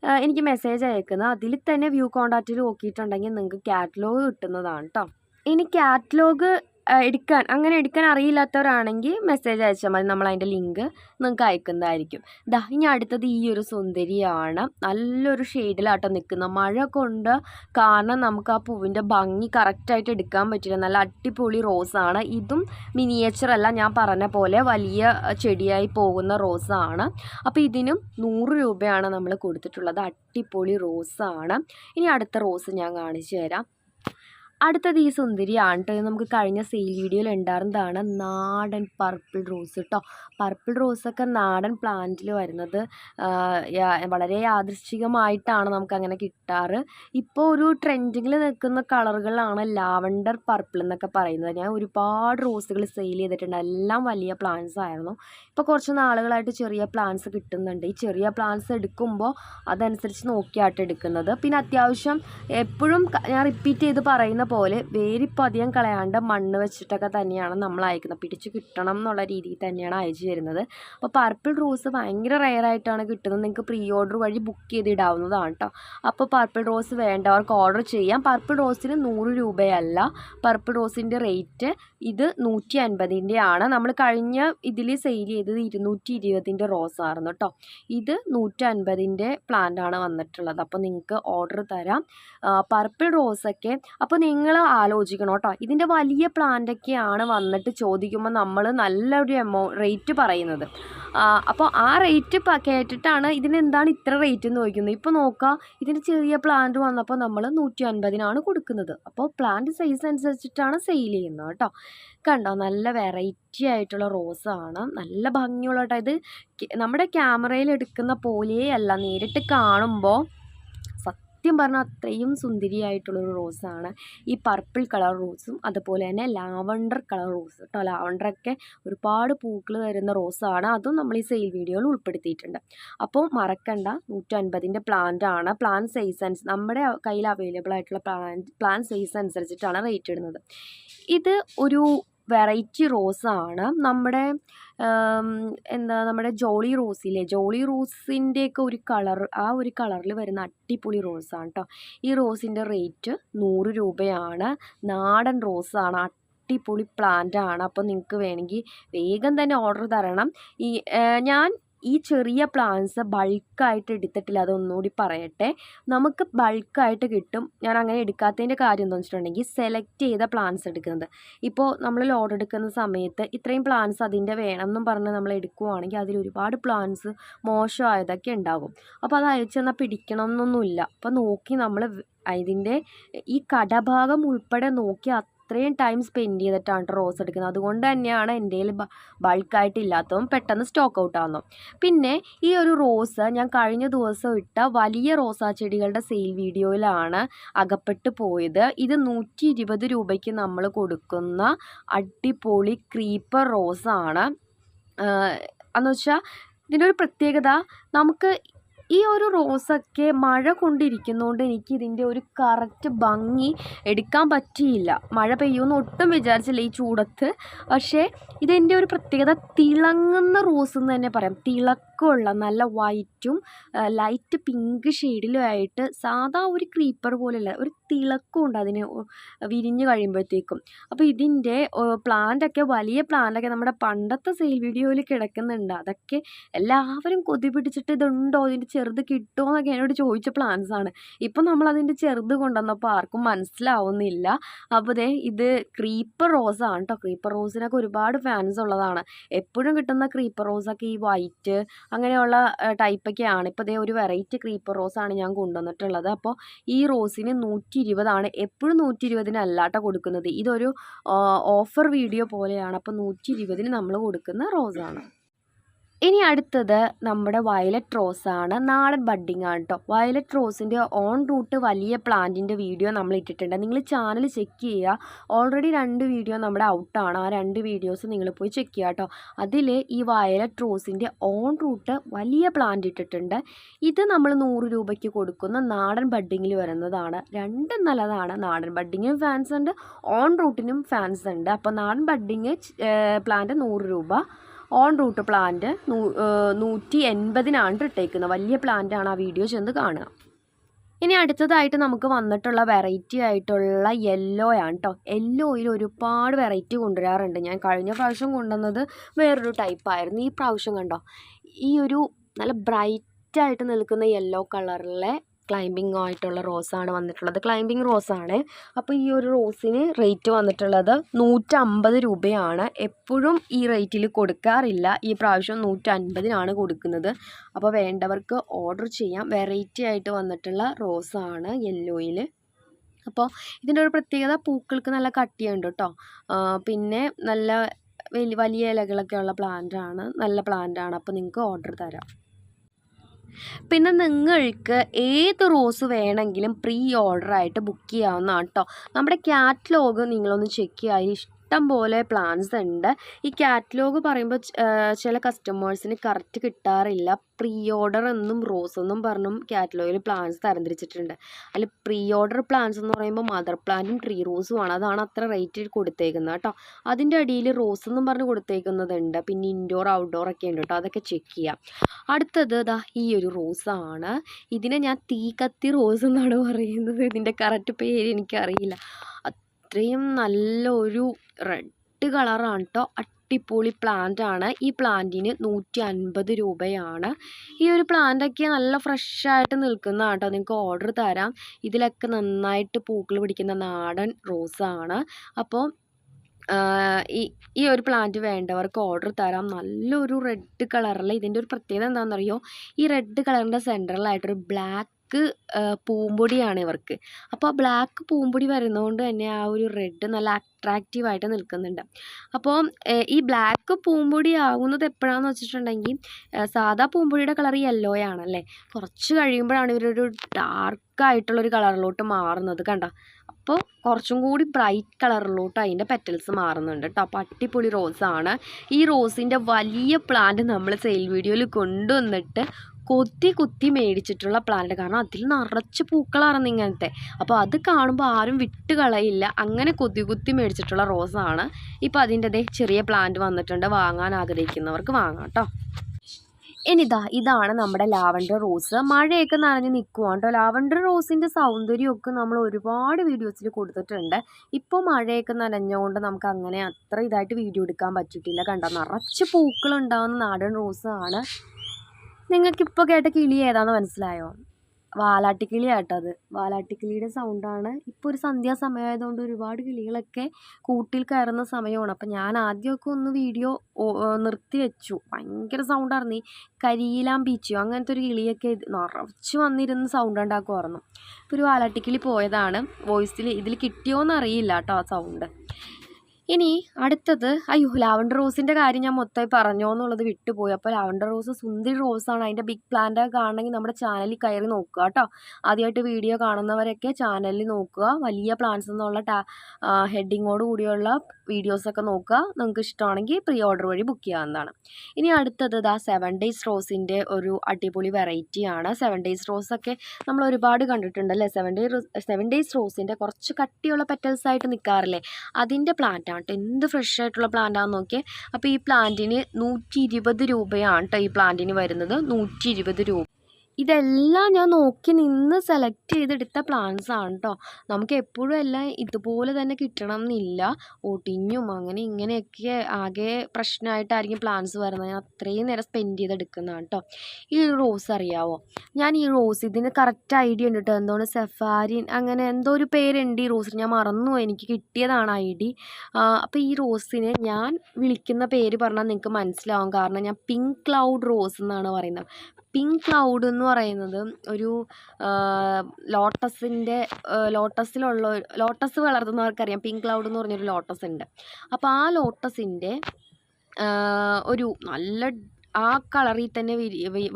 എനിക്ക് മെസ്സേജ് അയക്കുന്നത് അതിൽ തന്നെ വ്യൂ കോണ്ടാക്റ്റിൽ നോക്കിയിട്ടുണ്ടെങ്കിൽ നിങ്ങൾക്ക് കാറ്റലോഗ് കിട്ടുന്നതാണ് കേട്ടോ ഇനി കാറ്റലോഗ് എടുക്കാൻ അങ്ങനെ എടുക്കാൻ അറിയില്ലാത്തവരാണെങ്കിൽ മെസ്സേജ് അയച്ചാൽ മതി. നമ്മൾ അതിന്റെ ലിങ്ക് നിങ്ങൾക്ക് അയക്കുന്നതായിരിക്കും. ദാ ഇനി അടുത്തത് ഈ ഒരു സുന്ദരിയാണ്. നല്ലൊരു ഷെയ്ഡിലാട്ടോ നിൽക്കുന്നത് മഴ കൊണ്ട് കാരണം നമുക്ക് ആ പൂവിന്റെ ഭംഗി കറക്റ്റായിട്ട് എടുക്കാൻ പറ്റില്ല. നല്ല അടിപൊളി റോസാണ് ഇതും മിനിയേച്ചറല്ല ഞാൻ പറഞ്ഞ പോലെ വലിയ ചെടിയായി പോകുന്ന റോസാണ് അപ്പോൾ ഇതിനും നൂറ് രൂപയാണ് നമ്മൾ കൊടുത്തിട്ടുള്ളത്. അടിപൊളി റോസാണ് ഇനി അടുത്ത റോസ് ഞാൻ കാണിച്ചു തരാം. അടുത്തത് ഈ സുന്ദരിയാണ് കേട്ടോ നമുക്ക് കഴിഞ്ഞ സെയിൽ വീഡിയോയിൽ ഉണ്ടായിരുന്നതാണ് നാടൻ പർപ്പിൾ റോസ് കേട്ടോ പർപ്പിൾ റോസൊക്കെ നാടൻ പ്ലാന്റിൽ വരുന്നത് വളരെ യാദൃശ്ചികമായിട്ടാണ് നമുക്കങ്ങനെ കിട്ടാറ്. ഇപ്പോൾ ഒരു ട്രെൻഡിങ്ങിൽ നിൽക്കുന്ന കളറുകളാണ് ലാവണ്ടർ പർപ്പിൾ എന്നൊക്കെ പറയുന്നത്. ഞാൻ ഒരുപാട് റോസുകൾ സെയിൽ ചെയ്തിട്ടുണ്ട്. എല്ലാം വലിയ പ്ലാന്റ്സ് ആയിരുന്നു. ഇപ്പോൾ കുറച്ച് നാളുകളായിട്ട് ചെറിയ പ്ലാന്റ്സ് കിട്ടുന്നുണ്ട്. ഈ ചെറിയ പ്ലാന്റ്സ് എടുക്കുമ്പോൾ അതനുസരിച്ച് നോക്കിയായിട്ട് എടുക്കുന്നത്. പിന്നെ അത്യാവശ്യം എപ്പോഴും ഞാൻ റിപ്പീറ്റ് ചെയ്ത് പറയുന്ന പോലെ വേരിപ്പോൾ അധികം കളയാണ്ട് മണ്ണ് വെച്ചിട്ടൊക്കെ തന്നെയാണ് നമ്മൾ അയക്കുന്നത്. പിടിച്ച് കിട്ടണം എന്നുള്ള രീതിയിൽ തന്നെയാണ് അയച്ചു തരുന്നത്. അപ്പോൾ പർപ്പിൾ റോസ് ഭയങ്കര റെയറായിട്ടാണ് കിട്ടുന്നത്. നിങ്ങൾക്ക് പ്രീ ഓർഡർ വഴി ബുക്ക് ചെയ്തിടാവുന്നതാണ് കേട്ടോ അപ്പോൾ പർപ്പിൾ റോസ് വേണ്ടവർക്ക് ഓർഡർ ചെയ്യാം. പർപ്പിൾ റോസിന് നൂറ് രൂപയല്ല. പർപ്പിൾ റോസിന്റെ റേറ്റ് ഇത് നൂറ്റി അൻപതിന്റെ ആണ്. നമ്മൾ കഴിഞ്ഞ ഇതിൽ സെയിൽ ചെയ്തത് ഇരുന്നൂറ്റി ഇരുപതിന്റെ റോസ് ആയിരുന്നു കേട്ടോ ഇത് നൂറ്റി അൻപതിന്റെ പ്ലാന്റ് ആണ് വന്നിട്ടുള്ളത്. അപ്പോൾ നിങ്ങൾക്ക് ഓർഡർ തരാം. പർപ്പിൾ റോസൊക്കെ അപ്പോൾ നിങ്ങൾ ആലോചിക്കണം കേട്ടോ. ഇതിന്റെ വലിയ പ്ലാന്റൊക്കെയാണ് വന്നിട്ട് ചോദിക്കുമ്പോൾ നമ്മൾ നല്ലൊരു എമൗ റേറ്റ് പറയുന്നത്. അപ്പോൾ ആ റേറ്റ് കേട്ടിട്ടാണ് ഇതിന് എന്താണ് ഇത്ര റേറ്റ് എന്ന് ചോദിക്കുന്നത്. ഇപ്പോൾ നോക്കുക ഇതിന്റെ ചെറിയ പ്ലാന്റ് വന്നപ്പോൾ നമ്മൾ നൂറ്റി അൻപതിനാണ് കൊടുക്കുന്നത്. അപ്പോൾ പ്ലാന്റ് സൈസ് അനുസരിച്ചിട്ടാണ് സെയിൽ ചെയ്യുന്നത് കേട്ടോ. കണ്ടോ നല്ല വെറൈറ്റി ആയിട്ടുള്ള റോസാണ് നല്ല ഭംഗിയുള്ള കേട്ടോ ഇത് നമ്മുടെ ക്യാമറയിൽ എടുക്കുന്ന പോലെയല്ല. നേരിട്ട് കാണുമ്പോൾ സത്യം പറഞ്ഞാൽ അത്രയും സുന്ദരിയായിട്ടുള്ളൊരു റോസാണ്. ഈ പർപ്പിൾ കളർ റോസും അതുപോലെ തന്നെ ലാവണ്ടർ കളർ റോസ് കേട്ടോ. ലാവണ്ടറൊക്കെ ഒരുപാട് പൂക്കൾ വരുന്ന റോസാണ്. അതും നമ്മൾ ഈ സെയിൽ വീഡിയോയിൽ ഉൾപ്പെടുത്തിയിട്ടുണ്ട്. അപ്പോൾ മറക്കണ്ട നൂറ്റൻപതിന്റെ ആണ്. പ്ലാൻ സൈസ് അനുസരിച്ച് നമ്മുടെ കയ്യിൽ അവൈലബിൾ ആയിട്ടുള്ള പ്ലാൻ പ്ലാൻ സൈസ് അനുസരിച്ചിട്ടാണ് റേറ്റ് ഇടുന്നത്. ഇത് ഒരു വെറൈറ്റി റോസാണ്. നമ്മുടെ എന്താ നമ്മുടെ ജോളി റോസില്ലേ? ജോളി റോസിന്റെയൊക്കെ ഒരു കളർ ആ ഒരു കളറിൽ വരുന്ന അടിപൊളി റോസാണ് കേട്ടോ ഈ റോസിന്റെ റേറ്റ് നൂറ് രൂപയാണ്. നാടൻ റോസാണ്. അടിപൊളി പ്ലാന്റ് ആണ് അപ്പോൾ നിങ്ങൾക്ക് വേണമെങ്കിൽ വേഗം തന്നെ ഓർഡർ തരണം. ഈ ഞാൻ ഈ ചെറിയ പ്ലാന്റ്സ് ബൾക്കായിട്ട് എടുത്തിട്ടില്ല അതൊന്നുകൂടി പറയട്ടെ. നമുക്ക് ബൾക്കായിട്ട് കിട്ടും. ഞാൻ അങ്ങനെ എടുക്കാത്തതിന്റെ കാര്യം എന്ന് വെച്ചിട്ടുണ്ടെങ്കിൽ സെലക്ട് ചെയ്ത പ്ലാന്റ്സ് എടുക്കുന്നത്. ഇപ്പോൾ നമ്മൾ ലോഡ് എടുക്കുന്ന സമയത്ത് ഇത്രയും പ്ലാന്റ്സ് അതിന്റെ വേണം എന്നും പറഞ്ഞ് നമ്മൾ എടുക്കുവാണെങ്കിൽ അതിൽ ഒരുപാട് പ്ലാന്റ്സ് മോശമായതൊക്കെ ഉണ്ടാകും. അപ്പോൾ അത് അയച്ചു തന്നാൽ പിടിക്കണം എന്നൊന്നുമില്ല അപ്പോൾ നോക്കി നമ്മൾ അതിന്റെ ഈ കടഭാഗം ഉൾപ്പെടെ നോക്കി അത്രയും ടൈം സ്പെൻഡ് ചെയ്തിട്ടാണ് റോസ് എടുക്കുന്നത്. അതുകൊണ്ട് തന്നെയാണ് എന്റെ കയ്യിൽ ബൾക്കായിട്ട് ഇല്ലാത്തതും പെട്ടെന്ന് സ്റ്റോക്ക് ഔട്ട് ആവുന്നു പിന്നെ ഈ ഒരു റോസ് ഞാൻ കഴിഞ്ഞ ദിവസം ഇട്ട വലിയ റോസാ ചെടികളുടെ സെയിൽ വീഡിയോയിലാണ് അകപ്പെട്ട് പോയത്. ഇത് നൂറ്റി ഇരുപത് രൂപയ്ക്ക് നമ്മൾ കൊടുക്കുന്ന അടിപൊളി ക്രീപ്പർ റോസാണ് എന്നുവെച്ചാൽ ഇതിന്റെ ഒരു പ്രത്യേകത നമുക്ക് ഈ ഒരു റോസൊക്കെ മഴ കൊണ്ടിരിക്കുന്നതുകൊണ്ട് എനിക്ക് ഇതിന്റെ ഒരു കറക്റ്റ് ഭംഗി എടുക്കാൻ പറ്റിയില്ല. മഴ പെയ്യുമെന്ന് ഒട്ടും വിചാരിച്ചില്ല ഈ ചൂടത്ത്. പക്ഷേ ഇതെന്റെ ഒരു പ്രത്യേകത തിളങ്ങുന്ന റോസ് എന്ന് തന്നെ പറയാം. തിളക്കമുള്ള നല്ല വൈറ്റും ലൈറ്റ് പിങ്ക് ഷെയ്ഡിലും ആയിട്ട് സാധാ ഒരു ക്രീപ്പർ പോലെയല്ല ഒരു തിളക്കമുണ്ട് അതിന് വിരിഞ്ഞ് കഴിയുമ്പോഴത്തേക്കും. അപ്പോൾ ഇതിന്റെ പ്ലാന്റൊക്കെ വലിയ പ്ലാന്റൊക്കെ നമ്മുടെ പണ്ടത്തെ സെയിൽ വീഡിയോയിൽ കിടക്കുന്നുണ്ട്. അതൊക്കെ എല്ലാവരും കൊതി പിടിച്ചിട്ട് ഇതുണ്ടോ ഇതിന്റെ ചെറുത് കിട്ടുമോ എന്നൊക്കെ എന്നോട് ചോദിച്ച പ്ലാൻസ് ആണ്. ഇപ്പം നമ്മളതിന്റെ ചെറുത് കൊണ്ടുവന്നപ്പോൾ ആർക്കും മനസ്സിലാവുന്നില്ല. അപ്പോൾ ദേ ഇത് ക്രീപ്പർ റോസാണ് കേട്ടോ ക്രീപ്പർ റോസിനൊക്കെ ഒരുപാട് ഫാൻസ് ഉള്ളതാണ്. എപ്പോഴും കിട്ടുന്ന ക്രീപ്പർ റോസൊക്കെ ഈ വൈറ്റ് അങ്ങനെയുള്ള ടൈപ്പൊക്കെയാണ്. ഇപ്പോൾ ഇതേ ഒരു വെറൈറ്റി ക്രീപ്പർ റോസാണ് ഞാൻ കൊണ്ടുവന്നിട്ടുള്ളത്. അപ്പോൾ ഈ റോസിന് നൂറ്റി ഇരുപതാണ് എപ്പോഴും നൂറ്റി ഇരുപതിനല്ല കേട്ടോ കൊടുക്കുന്നത്. ഇതൊരു ഓഫർ വീഡിയോ പോലെയാണ്. അപ്പോൾ നൂറ്റി ഇരുപതിന് നമ്മൾ കൊടുക്കുന്ന റോസാണ്. ഇനി അടുത്തത് നമ്മുടെ വയലറ്റ് റോസ് ആണ്. നാടൻ ബഡ്ഡിങ് ആണ് കേട്ടോ വയലറ്റ് റോസിന്റെ ഓൺ റൂട്ട് വലിയ പ്ലാന്റിന്റെ വീഡിയോ നമ്മൾ ഇട്ടിട്ടുണ്ട്. നിങ്ങൾ ചാനൽ ചെക്ക് ചെയ്യുക. ഓൾറെഡി രണ്ട് വീഡിയോ നമ്മുടെ ഔട്ടാണ് ആ രണ്ട് വീഡിയോസ് നിങ്ങൾ പോയി ചെക്ക് ചെയ്യുക കേട്ടോ അതിൽ ഈ വയലറ്റ് റോസിന്റെ ഓൺ റൂട്ട് വലിയ പ്ലാന്റ് ഇട്ടിട്ടുണ്ട്. ഇത് നമ്മൾ നൂറ് രൂപയ്ക്ക് കൊടുക്കുന്ന നാടൻ ബഡ്ഡിങ്ങിൽ വരുന്നതാണ്. രണ്ടും നല്ലതാണ്. നാടൻ ബഡ്ഡിങ്ങിനും ഫാൻസ് ഉണ്ട്. ഓൺ റൂട്ടിനും ഫാൻസ് ഉണ്ട്. അപ്പോൾ നാടൻ ബഡ്ഡിങ് പ്ലാന്റ് നൂറ് രൂപ. ഓൺ റൂട്ട് പ്ലാന്റ് നൂറ്റി എൺപതിനാണ് ഇട്ടേക്കുന്നത് വലിയ പ്ലാന്റാണ് ആ വീഡിയോ ചെന്ന് കാണുക. ഇനി അടുത്തതായിട്ട് നമുക്ക് വന്നിട്ടുള്ള വെറൈറ്റി ആയിട്ടുള്ള യെല്ലോ ആണ് കേട്ടോ യെല്ലോയിൽ ഒരുപാട് വെറൈറ്റി കൊണ്ടുവരാറുണ്ട്. ഞാൻ കഴിഞ്ഞ പ്രാവശ്യം കൊണ്ടുവന്നത് വേറൊരു ടൈപ്പായിരുന്നു ഈ പ്രാവശ്യം കണ്ടോ? ഈ ഒരു നല്ല ബ്രൈറ്റ് ആയിട്ട് നിൽക്കുന്ന യെല്ലോ കളറിലെ ക്ലൈമ്പിംഗ് ആയിട്ടുള്ള റോസാണ് വന്നിട്ടുള്ളത്. ക്ലൈമ്പിംഗ് റോസാണ് അപ്പോൾ ഈ ഒരു റോസിന് റേറ്റ് വന്നിട്ടുള്ളത് നൂറ്റമ്പത് രൂപയാണ്. എപ്പോഴും ഈ റേറ്റിൽ കൊടുക്കാറില്ല. ഈ പ്രാവശ്യം നൂറ്റൻപതിനാണ് കൊടുക്കുന്നത്. അപ്പോൾ വേണ്ടവർക്ക് ഓർഡർ ചെയ്യാം. വെറൈറ്റി ആയിട്ട് വന്നിട്ടുള്ള റോസാണ് യെല്ലോയിൽ അപ്പോൾ ഇതിന്റെ ഒരു പ്രത്യേകത പൂക്കൾക്ക് നല്ല കട്ടിയുണ്ട് കേട്ടോ പിന്നെ നല്ല വലിയ ഇലകളൊക്കെ ഉള്ള പ്ലാന്റാണ് നല്ല പ്ലാന്റാണ് അപ്പോൾ നിങ്ങൾക്ക് ഓർഡർ തരാം. പിന്നെ നിങ്ങൾക്ക് ഏത് റോസ് വേണമെങ്കിലും പ്രീ ഓർഡറായിട്ട് ബുക്ക് ചെയ്യാവുന്നതാണ് കേട്ടോ. നമ്മുടെ കാറ്റലോഗ് നിങ്ങളൊന്ന് ചെക്ക് ചെയ്യുക. ഇഷ്ടം പോലെ പ്ലാൻസ് ഉണ്ട്. ഈ കാറ്റലോഗ് പറയുമ്പോൾ ചില കസ്റ്റമേഴ്സിന് കറക്റ്റ് കിട്ടാറില്ല. പ്രീ ഓർഡർ എന്നും റോസ് എന്നും പറഞ്ഞും കാറ്റലോഗിൽ പ്ലാൻസ് തരംതിരിച്ചിട്ടുണ്ട്. അതിൽ പ്രീ ഓർഡർ പ്ലാൻസ് എന്ന് പറയുമ്പോൾ മദർ പ്ലാന്റും ട്രീ റോസുമാണ് അതാണ് അത്ര റേറ്റ് കൊടുത്തേക്കുന്നത് കേട്ടോ അതിന്റെ അടിയിൽ റോസ് എന്നും പറഞ്ഞ് കൊടുത്തേക്കുന്നതുണ്ട്. പിന്നെ ഇൻഡോർ ഔട്ട്ഡോർ ഒക്കെ ഉണ്ട് കേട്ടോ അതൊക്കെ ചെക്ക് ചെയ്യാം. അടുത്തത് ദാ ഈ ഒരു റോസാണ് ഇതിനെ ഞാൻ തീ കത്തി റോസ് എന്നാണ് പറയുന്നത്. ഇതിന്റെ കറക്റ്റ് പേര് എനിക്കറിയില്ല. അത്രയും നല്ല ഒരു റെഡ് കളറാണ് കേട്ടോ അടിപൊളി പ്ലാന്റ് ആണ്. ഈ പ്ലാന്റിന് നൂറ്റി അൻപത് രൂപയാണ്. ഈ ഒരു പ്ലാന്റൊക്കെ നല്ല ഫ്രഷായിട്ട് നിൽക്കുന്നതാണ് കേട്ടോ നിങ്ങൾക്ക് ഓർഡർ തരാം. ഇതിലൊക്കെ നന്നായിട്ട് പൂക്കൾ പിടിക്കുന്ന നാടൻ റോസാണ് അപ്പോൾ ഈ ഈ ഒരു പ്ലാന്റ് വേണ്ടവർക്ക് ഓർഡർ തരാം. നല്ലൊരു റെഡ് കളറിൽ ഇതിന്റെ ഒരു പ്രത്യേകത എന്താണെന്നറിയോ ഈ റെഡ് കളറിന്റെ സെന്ററിലായിട്ടൊരു ബ്ലാക്ക് ബ്ലാക്ക് പൂമ്പൊടിയാണ് ഇവർക്ക്. അപ്പോൾ ആ ബ്ലാക്ക് പൂമ്പൊടി വരുന്നതുകൊണ്ട് തന്നെ ആ ഒരു റെഡ് നല്ല അട്രാക്റ്റീവായിട്ട് നിൽക്കുന്നുണ്ട്. അപ്പോൾ ഈ ബ്ലാക്ക് പൂമ്പൊടി ആവുന്നത് എപ്പോഴാണെന്ന് വെച്ചിട്ടുണ്ടെങ്കിൽ സാധാ പൂമ്പൊടിയുടെ കളർ യെല്ലോ ആണല്ലേ കുറച്ച് കഴിയുമ്പോഴാണ് ഇവരൊരു ഡാർക്കായിട്ടുള്ളൊരു കളറിലോട്ട് മാറുന്നത് കണ്ട? അപ്പോൾ കുറച്ചും കൂടി ബ്രൈറ്റ് കളറിലോട്ട് അതിന്റെ പെറ്റൽസ് മാറുന്നുണ്ട് കേട്ടോ. അപ്പോൾ അടിപൊളി റോസാണ്. ഈ റോസിന്റെ വലിയ പ്ലാന്റ് നമ്മൾ സെയിൽ വീഡിയോയിൽ കൊണ്ടുവന്നിട്ട് കൊത്തി കുത്തി മേടിച്ചിട്ടുള്ള പ്ലാന്റ് കാരണം അതിൽ നിറച്ച് പൂക്കളാണ് ഇങ്ങനത്തെ. അപ്പോൾ അത് കാണുമ്പോൾ ആരും വിട്ട് കളയില്ല. അങ്ങനെ കൊത്തി കുത്തി മേടിച്ചിട്ടുള്ള റോസാണ് ഇപ്പോൾ അതിന്റെ ദേ ചെറിയ പ്ലാന്റ് വന്നിട്ടുണ്ട്. വാങ്ങാൻ ആഗ്രഹിക്കുന്നവർക്ക് വാങ്ങാം കേട്ടോ ഇനിതാ ഇതാണ് നമ്മുടെ ലാവൻഡർ റോസ്. മഴയൊക്കെ നനഞ്ഞ് നിൽക്കുവാണ് കേട്ടോ ലാവൻഡർ റോസിന്റെ സൗന്ദര്യമൊക്കെ നമ്മൾ ഒരുപാട് വീഡിയോസിൽ കൊടുത്തിട്ടുണ്ട്. ഇപ്പോൾ മഴയൊക്കെ നനഞ്ഞുകൊണ്ട് നമുക്ക് അങ്ങനെ അത്ര ഇതായിട്ട് വീഡിയോ എടുക്കാൻ പറ്റിയിട്ടില്ല. കണ്ടോ? നിറച്ച് പൂക്കളുണ്ടാകുന്ന നാടൻ റോസാണ്. നിങ്ങൾക്കിപ്പോൾ കേട്ട കിളി ഏതാണെന്ന് മനസ്സിലായോ? വാലാട്ടി കിളി ആട്ടോ അത്. വാലാട്ടി കിളിയുടെ സൗണ്ടാണ് ഇപ്പോൾ ഒരു സന്ധ്യാസമയമായതുകൊണ്ട് ഒരുപാട് കിളികളൊക്കെ കൂട്ടിൽ കയറുന്ന സമയമാണ്. അപ്പം ഞാൻ ആദ്യമൊക്കെ ഒന്ന് വീഡിയോ നിർത്തി വെച്ചു. ഭയങ്കര സൗണ്ടായിരുന്നു ഈ കരിയിലാം ബീച്ചു അങ്ങനത്തെ ഒരു കിളിയൊക്കെ നിറച്ച് വന്നിരുന്ന് സൗണ്ട് ഉണ്ടാക്കുമായിരുന്നു. ഇപ്പോൾ ഒരു വാലാട്ടിക്കിളി പോയതാണ്. വോയിസിൽ ഇതിൽ കിട്ടിയോന്ന് അറിയില്ല കേട്ടോ ആ സൗണ്ട് ഇനി അടുത്തത് അയ്യോ ലാവണ്ടർ റോസിന്റെ കാര്യം ഞാൻ മൊത്തമായി പറഞ്ഞോ എന്നുള്ളത് വിട്ടുപോയി. അപ്പോൾ ലാവണ്ടർ റോസ് സുന്ദരി റോസാണ് അതിന്റെ ബിഗ് പ്ലാന്റ് കാണണമെങ്കിൽ നമ്മുടെ ചാനലിൽ കയറി നോക്കുക കേട്ടോ. ആദ്യമായിട്ട് വീഡിയോ കാണുന്നവരൊക്കെ ചാനലിൽ നോക്കുക. വലിയ പ്ലാന്റ്സ് എന്നുള്ള ടാ ഹെഡിങ്ങോട് കൂടിയുള്ള വീഡിയോസൊക്കെ നോക്കുക. നിങ്ങൾക്ക് ഇഷ്ടമാണെങ്കിൽ പ്രീ ഓർഡർ വഴി ബുക്ക് ചെയ്യാവുന്നതാണ് ഇനി അടുത്തത് ദാ സെവൻ ഡേയ്സ് റോസിന്റെ ഒരു അടിപൊളി വെറൈറ്റിയാണ് സെവൻ ഡേയ്സ് റോസൊക്കെ നമ്മൾ ഒരുപാട് കണ്ടിട്ടുണ്ടല്ലേ സെവൻ ഡേ സെവൻ ഡേയ്സ് റോസിന്റെ കുറച്ച് കട്ടിയുള്ള പെറ്റൽസ് ആയിട്ട് നിൽക്കാറില്ലേ അതിന്റെ പ്ലാന്റാണ് കേട്ടോ എന്ത് ഫ്രഷ് ആയിട്ടുള്ള പ്ലാന്റാണെന്ന് നോക്കിയേ. അപ്പോൾ ഈ പ്ലാന്റിന് നൂറ്റി രൂപയാണ് കേട്ടോ ഈ പ്ലാന്റിന് വരുന്നത്. നൂറ്റി രൂപ. ഇതെല്ലാം ഞാൻ നോക്കി നിന്ന് സെലക്ട് ചെയ്തെടുത്ത പ്ലാന്റ്സ് ആണ് കേട്ടോ നമുക്ക് എപ്പോഴും എല്ലാം ഇതുപോലെ തന്നെ കിട്ടണം എന്നില്ല ഒടിഞ്ഞും അങ്ങനെ ഇങ്ങനെയൊക്കെ ആകെ പ്രശ്നമായിട്ടായിരിക്കും പ്ലാന്റ്സ് വരുന്നത്. ഞാൻ അത്രയും നേരം സ്പെൻഡ് ചെയ്തെടുക്കുന്നതാണ് കേട്ടോ ഈ റോസ് അറിയാവോ? ഞാൻ ഈ റോസ് ഇതിന് കറക്റ്റ് ഐഡിയ ഉണ്ട് കേട്ടോ എന്തോന്ന് സെഫാരിൻ അങ്ങനെ എന്തോ ഒരു പേരുണ്ട് ഈ റോസിന് ഞാൻ മറന്നു എനിക്ക് കിട്ടിയതാണ് ഐ ഡി അപ്പോൾ ഈ റോസിനെ ഞാൻ വിളിക്കുന്ന പേര് പറഞ്ഞാൽ നിങ്ങൾക്ക് മനസ്സിലാവും. കാരണം ഞാൻ പിങ്ക് ക്ലൗഡ് റോസ് എന്നാണ് പറയുന്നത്. പിങ്ക് ക്ലൗഡ് എന്ന് പറയുന്നത് ഒരു ലോട്ടസിന്റെ ലോട്ടസിലുള്ള ലോട്ടസ് വളർത്തുന്നവർക്കറിയാം. പിങ്ക് ക്ലൗഡ് എന്ന് പറഞ്ഞൊരു ലോട്ടസ് ഉണ്ട്. അപ്പോൾ ആ ലോട്ടസിന്റെ ഒരു നല്ല ആ കളറിൽ തന്നെ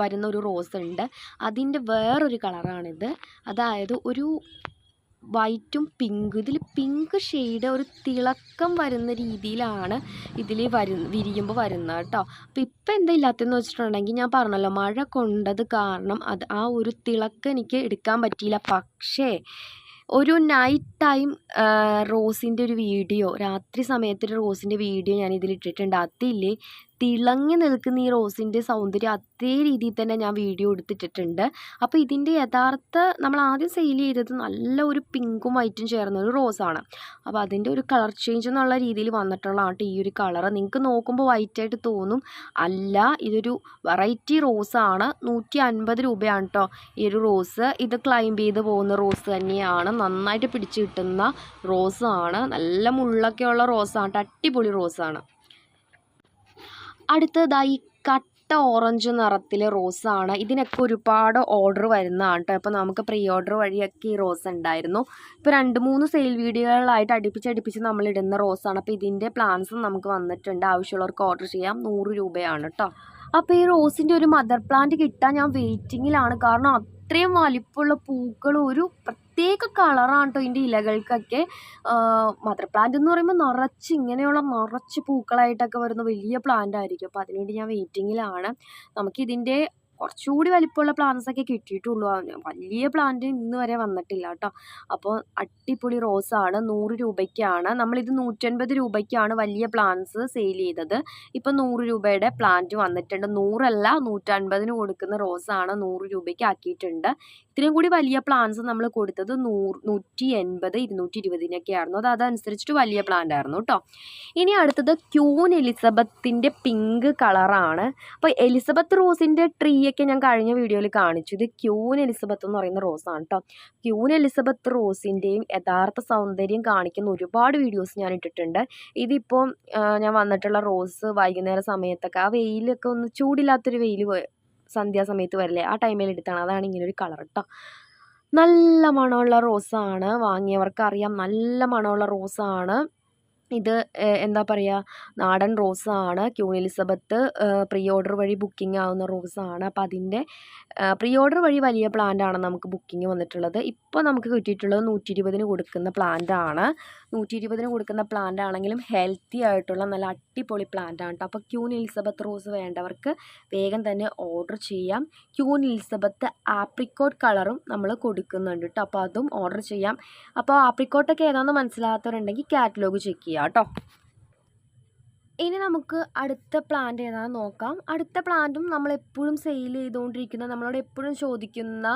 വരുന്ന ഒരു റോസ് ഉണ്ട്. അതിന്റെ വേറൊരു കളറാണിത്. അതായത് ഒരു വൈറ്റും പിങ്കും. ഇതിൽ പിങ്ക് ഷെയ്ഡ് ഒരു തിളക്കം വരുന്ന രീതിയിലാണ് ഇതിൽ വരു വിരിയുമ്പോൾ വരുന്നത് കേട്ടോ അപ്പോൾ ഇപ്പം എന്താ ഇല്ലാത്തതെന്ന് വെച്ചിട്ടുണ്ടെങ്കിൽ ഞാൻ പറഞ്ഞല്ലോ മഴ കൊണ്ടത് കാരണം അത് ആ ഒരു തിളക്കം എനിക്ക് എടുക്കാൻ പറ്റിയില്ല. പക്ഷേ ഒരു നൈറ്റ് ടൈം റോസിന്റെ ഒരു വീഡിയോ രാത്രി സമയത്തൊരു റോസിന്റെ വീഡിയോ ഞാൻ ഇതിൽ ഇട്ടിട്ടുണ്ട് അതിൽ തിളങ്ങി നിൽക്കുന്ന ഈ റോസിന്റെ സൗന്ദര്യം അതേ രീതിയിൽ തന്നെ ഞാൻ വീഡിയോ എടുത്തിട്ടിട്ടുണ്ട്. അപ്പോൾ ഇതിന്റെ യഥാർത്ഥ നമ്മൾ ആദ്യം സെയിൽ ചെയ്തത് നല്ല ഒരു പിങ്കും വൈറ്റും ചേർന്ന ഒരു റോസാണ്. അപ്പോൾ അതിന്റെ ഒരു കളർ ചേഞ്ച് എന്നുള്ള രീതിയിൽ വന്നിട്ടുള്ളതാണ് ഈ ഒരു കളർ നിങ്ങൾക്ക് നോക്കുമ്പോൾ വൈറ്റായിട്ട് തോന്നും. അല്ല ഇതൊരു വെറൈറ്റി റോസാണ് നൂറ്റി അൻപത് രൂപയാണ് കേട്ടോ ഈ ഒരു റോസ് ഇത് ക്ലൈംബ് ചെയ്ത് പോകുന്ന റോസ് തന്നെയാണ്. നന്നായിട്ട് പിടിച്ച് കിട്ടുന്ന റോസാണ് നല്ല മുള്ളൊക്കെയുള്ള റോസാണ് അടിപൊളി റോസാണ് അടുത്തതായി കട്ട ഓറഞ്ച് നിറത്തിലെ റോസാണ്. ഇതിനൊക്കെ ഒരുപാട് ഓർഡർ വരുന്നതാണ് കേട്ടോ അപ്പോൾ നമുക്ക് പ്രീ ഓർഡർ വഴിയൊക്കെ ഈ റോസ് ഉണ്ടായിരുന്നു. ഇപ്പോൾ രണ്ട് മൂന്ന് സെയിൽ വീഡിയോകളായിട്ട് അടുപ്പിച്ച് അടുപ്പിച്ച് നമ്മൾ ഇടുന്ന റോസാണ്. അപ്പോൾ ഇതിന്റെ പ്ലാൻസും നമുക്ക് വന്നിട്ടുണ്ട്. ആവശ്യമുള്ളവർക്ക് ഓർഡർ ചെയ്യാം. നൂറ് രൂപയാണ് കേട്ടോ അപ്പോൾ ഈ റോസിന്റെ ഒരു മദർ പ്ലാന്റ് കിട്ടാൻ ഞാൻ വെയിറ്റിങ്ങിലാണ്. കാരണം അത്രയും വലിപ്പമുള്ള പൂക്കൾ ഒരു പ്രത്യേക കളറാണ് കേട്ടോ ഇതിന്റെ ഇലകൾക്കൊക്കെ. മദർ പ്ലാന്റ് എന്ന് പറയുമ്പോൾ നിറച്ച് ഇങ്ങനെയുള്ള നിറച്ച് പൂക്കളായിട്ടൊക്കെ വരുന്ന വലിയ പ്ലാന്റ് ആയിരിക്കും. അപ്പോൾ അതിനുവേണ്ടി ഞാൻ വെയിറ്റിങ്ങിലാണ്. നമുക്കിതിന്റെ കുറച്ചുകൂടി വലിപ്പമുള്ള പ്ലാന്റ്സ് ഒക്കെ കിട്ടിയിട്ടുള്ളൂ. വലിയ പ്ലാന്റ് ഇന്ന് വരെ വന്നിട്ടില്ല കേട്ടോ. അപ്പോൾ അടിപൊളി റോസാണ് നൂറ് രൂപയ്ക്കാണ്. നമ്മളിത് നൂറ്റൻപത് രൂപയ്ക്കാണ് വലിയ പ്ലാന്റ്സ് സെയിൽ ചെയ്തത്. ഇപ്പം നൂറ് രൂപയുടെ പ്ലാന്റ് വന്നിട്ടുണ്ട്. നൂറല്ല നൂറ്റൻപതിന് കൊടുക്കുന്ന റോസാണ് നൂറ് രൂപയ്ക്ക് ആക്കിയിട്ടുണ്ട്. ഇത്രയും കൂടി വലിയ പ്ലാൻസ് നമ്മൾ കൊടുത്തത് നൂറ് നൂറ്റി എൺപത് ഇരുന്നൂറ്റി ഇരുപതിനൊക്കെ ആയിരുന്നു അത് അതനുസരിച്ചിട്ട് വലിയ പ്ലാന്റ് ആയിരുന്നു കേട്ടോ ഇനി അടുത്തത് ക്യൂൻ എലിസബത്തിന്റെ പിങ്ക് കളറാണ് അപ്പോൾ എലിസബത്ത് റോസിന്റെ ട്രീ ഒക്കെ ഞാൻ കഴിഞ്ഞ വീഡിയോയിൽ കാണിച്ചു. ഇത് ക്യൂൻ എലിസബത്ത് എന്ന് പറയുന്ന റോസാണ് കേട്ടോ ക്യൂൻ എലിസബത്ത് റോസിന്റെയും യഥാർത്ഥ സൗന്ദര്യം കാണിക്കുന്ന ഒരുപാട് വീഡിയോസ് ഞാൻ ഇട്ടിട്ടുണ്ട്. ഇതിപ്പോൾ ഞാൻ വന്നിട്ടുള്ള റോസ് വൈകുന്നേര സമയത്തൊക്കെ ആ വെയിലൊക്കെ ഒന്ന് ചൂടില്ലാത്തൊരു വെയിൽ സന്ധ്യാസമയത്ത് വരില്ലേ ആ ടൈമിൽ എടുത്താണ്. അതാണ് ഇങ്ങനെ ഒരു കളർ കേട്ടോ നല്ല മണമുള്ള റോസാണ് വാങ്ങിയവർക്കറിയാം. നല്ല മണമുള്ള റോസാണ് ഇത് എന്താ പറയുക നാടൻ റോസാണ്. ക്യൂൺ എലിസബത്ത് പ്രീ ഓർഡർ വഴി ബുക്കിംഗ് ആവുന്ന റോസാണ്. അപ്പോൾ അതിന്റെ പ്രീ ഓർഡർ വഴി വലിയ പ്ലാന്റാണ് നമുക്ക് ബുക്കിംഗ് വന്നിട്ടുള്ളത്. ഇപ്പോൾ നമുക്ക് കിട്ടിയിട്ടുള്ളത് നൂറ്റി ഇരുപതിന് കൊടുക്കുന്ന പ്ലാന്റാണ്. നൂറ്റി ഇരുപതിന് കൊടുക്കുന്ന പ്ലാന്റ് ആണെങ്കിലും ഹെൽത്തി ആയിട്ടുള്ള നല്ല അടിപൊളി പ്ലാന്റ് ആണ് കേട്ടോ അപ്പോൾ ക്യൂൺ എലിസബത്ത് റോസ് വേണ്ടവർക്ക് വേഗം തന്നെ ഓർഡർ ചെയ്യാം. ക്യൂൺ എലിസബത്ത് ആപ്രിക്കോട്ട് കളറും നമ്മൾ കൊടുക്കുന്നുണ്ട് കേട്ടോ അപ്പോൾ അതും ഓർഡർ ചെയ്യാം. അപ്പോൾ ആപ്രിക്കോട്ടൊക്കെ ഏതാണെന്ന് മനസ്സിലാകാത്തവരുണ്ടെങ്കിൽ കാറ്റലോഗ് ചെക്ക് ചെയ്യുക കേട്ടോ ഇനി നമുക്ക് അടുത്ത പ്ലാന്റ് ഏതാണെന്ന് നോക്കാം. അടുത്ത പ്ലാന്റും നമ്മൾ എപ്പോഴും സെയിൽ ചെയ്തുകൊണ്ടിരിക്കുന്ന നമ്മളോട് എപ്പോഴും ചോദിക്കുന്ന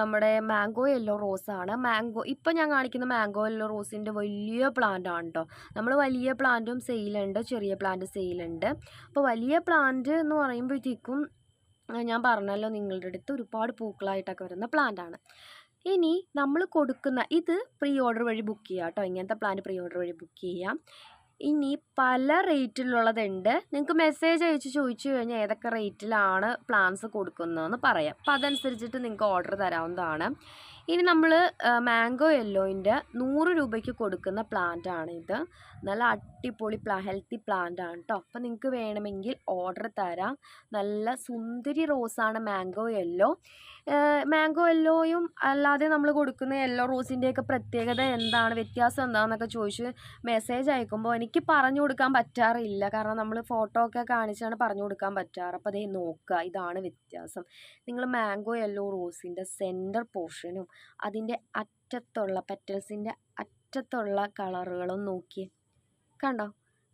നമ്മുടെ മാംഗോ യെല്ലോ റോസാണ് മാംഗോ ഇപ്പം ഞാൻ കാണിക്കുന്ന മാംഗോ യെല്ലോ റോസിന്റെ വലിയ പ്ലാന്റ് ആണ് കേട്ടോ നമ്മൾ വലിയ പ്ലാന്റും സെയിലുണ്ട് ചെറിയ പ്ലാന്റ് സെയിലുണ്ട് അപ്പോൾ വലിയ പ്ലാന്റ് എന്ന് പറയുമ്പോഴത്തേക്കും ഞാൻ പറഞ്ഞല്ലോ നിങ്ങളുടെ അടുത്ത് ഒരുപാട് പൂക്കളായിട്ടൊക്കെ വരുന്ന പ്ലാന്റ് ആണ്. ഇനി നമ്മൾ കൊടുക്കുന്ന ഇത് പ്രീ ഓർഡർ വഴി ബുക്ക് ചെയ്യാം കേട്ടോ. ഇങ്ങനത്തെ പ്ലാൻ പ്രീ ഓർഡർ വഴി ബുക്ക് ചെയ്യാം. ഇനി പല റേറ്റിലുള്ളതുണ്ട് നിങ്ങൾക്ക് മെസ്സേജ് അയച്ച് ചോദിച്ചു കഴിഞ്ഞാൽ ഏതൊക്കെ റേറ്റിലാണ് പ്ലാൻസ് കൊടുക്കുന്നതെന്ന് പറയാം. അപ്പം അതനുസരിച്ചിട്ട് നിങ്ങൾക്ക് ഓർഡർ തരാവുന്നതാണ്. ഇനി നമ്മൾ മാംഗോ യെല്ലോയിന്റെ നൂറ് രൂപയ്ക്ക് കൊടുക്കുന്ന പ്ലാന്റ് ആണ് ഇത്. നല്ല അടിപൊളി പ്ലാ ഹെൽത്തി പ്ലാന്റ് ആണ് കേട്ടോ അപ്പം നിങ്ങൾക്ക് വേണമെങ്കിൽ ഓർഡർ തരാം. നല്ല സുന്ദരി റോസാണ് മാംഗോ യെല്ലോ മാംഗോ യെല്ലോയും അല്ലാതെ നമ്മൾ കൊടുക്കുന്ന യെല്ലോ റോസിന്റെയൊക്കെ പ്രത്യേകത എന്താണ്? വ്യത്യാസം എന്താണെന്നൊക്കെ ചോദിച്ച് മെസ്സേജ് അയക്കുമ്പോൾ എനിക്ക് പറഞ്ഞു കൊടുക്കാൻ പറ്റാറില്ല. കാരണം നമ്മൾ ഫോട്ടോ ഒക്കെ കാണിച്ചാണ് പറഞ്ഞു കൊടുക്കാൻ പറ്റാറ്. അപ്പോൾ അതേ നോക്കുക ഇതാണ് വ്യത്യാസം. നിങ്ങൾ മാംഗോ യെല്ലോ റോസിന്റെ സെന്റർ പോർഷനും അതിന്റെ അറ്റത്തുള്ള പെറ്റൽസിന്റെ അറ്റത്തുള്ള കളറുകളും നോക്കിയേ. കണ്ടോ?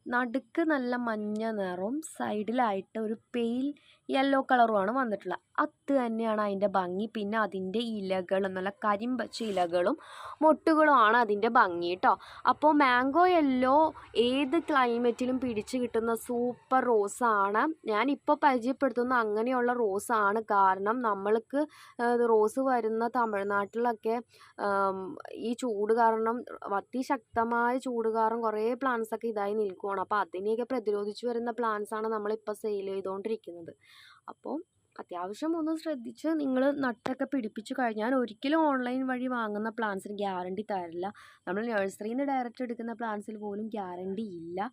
നടുക്ക് നല്ല മഞ്ഞ നിറവും സൈഡിലായിട്ട് ഒരു പെയിൽ യെല്ലോ കളറുമാണ് വന്നിട്ടുള്ളത്. അത് തന്നെയാണ് അതിന്റെ ഭംഗി. പിന്നെ അതിന്റെ ഇലകൾ നല്ല കരിമ്പച്ച ഇലകളും മൊട്ടുകളുമാണ് അതിന്റെ ഭംഗി കേട്ടോ അപ്പോൾ മാംഗോ യെല്ലോ ഏത് ക്ലൈമറ്റിലും പിടിച്ച് കിട്ടുന്ന സൂപ്പർ റോസാണ് ഞാനിപ്പോൾ പരിചയപ്പെടുത്തുന്ന അങ്ങനെയുള്ള റോസാണ് കാരണം നമ്മൾക്ക് റോസ് വരുന്ന തമിഴ്നാട്ടിലൊക്കെ ഈ ചൂട് കാരണം അതിശക്തമായ ചൂട് കാരണം കുറേ പ്ലാന്റ്സൊക്കെ ഇതായി നിൽക്കുകയാണ് അപ്പോൾ അതിനെയൊക്കെ പ്രതിരോധിച്ച് വരുന്ന പ്ലാന്റ്സാണ് നമ്മളിപ്പോൾ സെയിൽ ചെയ്തുകൊണ്ടിരിക്കുന്നത് അപ്പോൾ അത്യാവശ്യം ഒന്ന് ശ്രദ്ധിച്ച് നിങ്ങൾ നട്ടൊക്കെ പിടിപ്പിച്ച് കഴിഞ്ഞാൽ ഒരിക്കലും ഓൺലൈൻ വഴി വാങ്ങുന്ന പ്ലാന്റ്സിന് ഗ്യാരണ്ടി തരില്ല. നമ്മൾ നഴ്സറിയിൽ നിന്ന് ഡയറക്റ്റ് എടുക്കുന്ന പ്ലാന്റ്സിൽ പോലും ഗ്യാരണ്ടി ഇല്ല.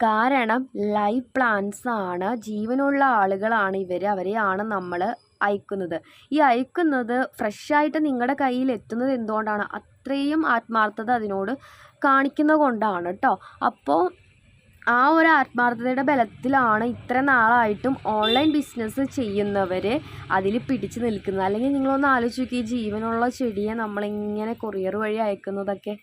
കാരണം ലൈവ് പ്ലാന്റ്സ് ആണ് ജീവനുള്ള ആളുകളാണ് ഇവർ അവരെയാണ് നമ്മൾ അയക്കുന്നത്. ഈ അയക്കുന്നത് ഫ്രഷായിട്ട് നിങ്ങളുടെ കയ്യിൽ എത്തുന്നത് എന്തുകൊണ്ടാണ്? അത്രയും ആത്മാർത്ഥത അതിനോട് കാണിക്കുന്നത് കൊണ്ടാണ് കേട്ടോ അപ്പോൾ ആ ഒരു ആത്മാർത്ഥതയുടെ ബലത്തിലാണ് ഇത്ര നാളായിട്ടും ഓൺലൈൻ ബിസിനസ് ചെയ്യുന്നവർ അതിൽ പിടിച്ചു നിൽക്കുന്നത്. അല്ലെങ്കിൽ നിങ്ങളൊന്ന് ആലോചിച്ച് നോക്കി ജീവനുള്ള ചെടിയെ നമ്മളിങ്ങനെ കൊറിയർ വഴി അയക്കുന്നതൊക്കെ.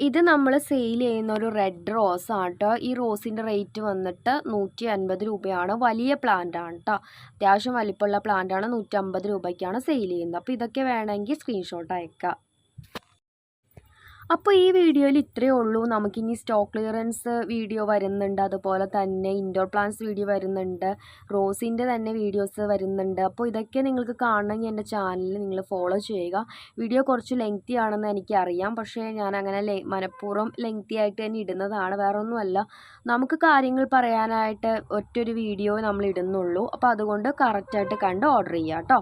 ഇത് നമ്മൾ സെയിൽ ചെയ്യുന്ന ഒരു റെഡ് റോസ് ആണ് കേട്ടോ ഈ റോസിന്റെ റേറ്റ് വന്നിട്ട് നൂറ്റി അൻപത് രൂപയാണ്. വലിയ പ്ലാന്റ് ആണ് കേട്ടോ അത്യാവശ്യം വലിപ്പമുള്ള പ്ലാന്റ് ആണ്. നൂറ്റമ്പത് രൂപയ്ക്കാണ് സെയിൽ ചെയ്യുന്നത്. അപ്പോൾ ഇതൊക്കെ വേണമെങ്കിൽ സ്ക്രീൻഷോട്ട് അയക്കാം. അപ്പോൾ ഈ വീഡിയോയിൽ ഇത്രയേ ഉള്ളൂ. നമുക്കിനി സ്റ്റോക്ക് ക്ലിയറൻസ് വീഡിയോ വരുന്നുണ്ട്. അതുപോലെ തന്നെ ഇൻഡോർ പ്ലാന്റ്സ് വീഡിയോ വരുന്നുണ്ട്. റോസിന്റെ തന്നെ വീഡിയോസ് വരുന്നുണ്ട്. അപ്പോൾ ഇതൊക്കെ നിങ്ങൾക്ക് കാണണമെങ്കിൽ എന്റെ ചാനൽ നിങ്ങൾ ഫോളോ ചെയ്യുക. വീഡിയോ കുറച്ച് ലെങ്തി ആണെന്ന് എനിക്കറിയാം. പക്ഷേ ഞാൻ അങ്ങനെ മനഃപൂർവം ലെങ്തി ആയിട്ട് തന്നെ ഇടുന്നതാണ്. വേറെ ഒന്നുമല്ല നമുക്ക് കാര്യങ്ങൾ പറയാനായിട്ട് ഒറ്റൊരു വീഡിയോ നമ്മൾ ഇടുന്നുള്ളൂ. അപ്പോൾ അതുകൊണ്ട് കറക്റ്റായിട്ട് കണ്ട് ഓർഡർ ചെയ്യാം കേട്ടോ